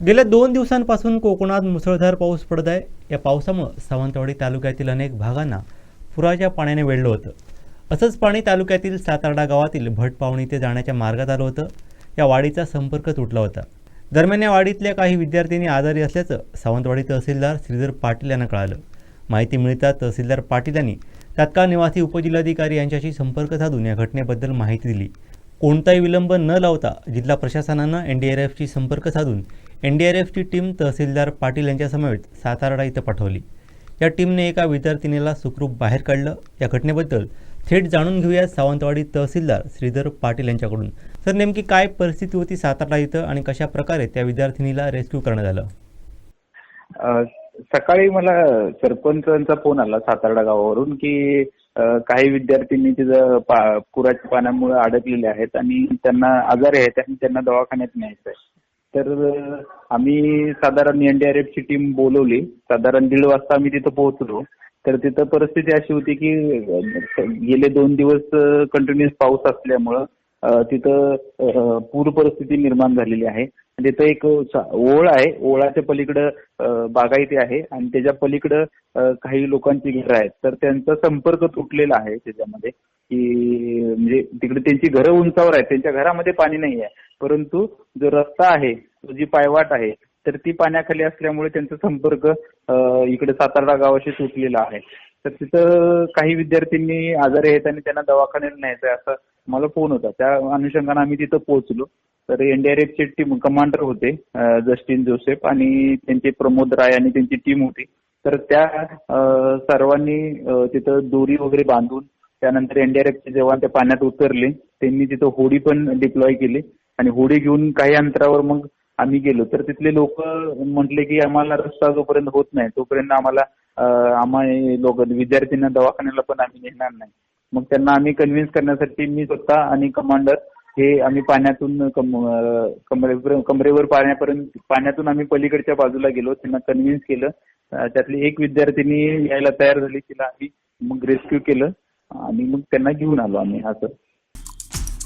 गेल्या दोन दिवसांपासून कोकणात मुसळधार पाऊस पडत आहे. या पावसामुळं सावंतवाडी तालुक्यातील अनेक भागांना पुराच्या पाण्याने वेढलं होतं. असंच पाणी तालुक्यातील सातारडा गावातील भटपावणी ते जाण्याच्या मार्गात आलं होतं. या वाडीचा संपर्क तुटला होता. दरम्यान या वाडीतल्या काही विद्यार्थ्यांनी आजारी असल्याचं सावंतवाडी तहसीलदार श्रीधर पाटील यांना कळालं. माहिती मिळताच तहसीलदार पाटील यांनी तात्काळ निवासी उपजिल्हाधिकारी यांच्याशी संपर्क साधून या घटनेबद्दल माहिती दिली. कोणताही विलंब न लावता जिल्हा प्रशासनानं एन डी आर एफशी संपर्क साधून एन डी आर एफची टीम तहसीलदार पाटील यांच्यासमवेत सातारा इथं पाठवली. या टीमने एका विद्यार्थिनीला सुखरूप बाहेर काढलं. या घटनेबद्दल थेट जाणून घेऊया सावंतवाडी तहसीलदार श्रीधर पाटील यांच्याकडून. तर नेमकी काय परिस्थिती होती सातारा इथं आणि कशा प्रकारे त्या विद्यार्थिनीला रेस्क्यू करण्यात आलं? सकाळी मला सरपंचांचा फोन आला सातारडा गावावरून की काही विद्यार्थ्यांनी तिथं पा पुराच्या पाण्यामुळे अडकलेले आहेत आणि त्यांना आजारी आहेत आणि त्यांना दवाखान्यात न्यायचं आहे तर आम्ही साधारण एनडीआरएफची टीम बोलवली. साधारण दीड वाजता आम्ही तिथं पोहोचलो. तर तिथं परिस्थिती अशी होती की गेले दोन दिवस कंटिन्युअस पाऊस असल्यामुळं तिथं पूर परिस्थिती निर्माण झालेली आहे. तिथं एक ओळ आहे. ओळाच्या पलीकडं बागायती आहे. आणि त्याच्या पलीकडं काही लोकांची घरं आहेत. तर त्यांचा संपर्क तुटलेला आहे त्याच्यामध्ये. की म्हणजे तिकडे त्यांची घरं उंचावर आहेत. त्यांच्या घरामध्ये पाणी नाही आहे परंतु जो रस्ता आहे तो जी पायवाट आहे तर ती पाण्याखाली असल्यामुळे त्यांचा संपर्क इकडे सातारा गावाशी तुटलेला आहे. तर तिथं काही विद्यार्थ्यांनी आजारी आहेत आणि त्यांना दवाखान्यात न्यायचं आहे असं मला फोन होता. त्या अनुषंगाने आम्ही तिथं पोहोचलो. तर एनडीआरएफचे टीम कमांडर होते जस्टिन जोसेफ आणि त्यांचे प्रमोद राय आणि त्यांची टीम होती. तर त्या सर्वांनी तिथं दोरी वगैरे बांधून त्यानंतर एनडीआरएफचे जवान त्या पाण्यात उतरले. त्यांनी तिथं होडी पण डिप्लॉय केली. आणि होडी घेऊन काही अंतरावर मग आम्ही गेलो. तर तिथले लोक म्हटले की आम्हाला रस्ता जोपर्यंत होत नाही तोपर्यंत आम्हाला आम्हा लोक विद्यार्थ्यांना दवाखान्याला पण आम्ही नेणार नाही. मग त्यांना आम्ही कन्व्हिन्स करण्यासाठी मी स्वतः आणि कमांडर हे आम्ही पाण्यातून कमरे कमरेवर पाण्यापर्यंत पाण्यातून आम्ही पलीकडच्या बाजूला गेलो. त्यांना कन्व्हिन्स केलं. त्यातली एक विद्यार्थिनी यायला तयार झाली तिला आम्ही मग रेस्क्यू केलं. आणि मग त्यांना घेऊन आलो आम्ही असं.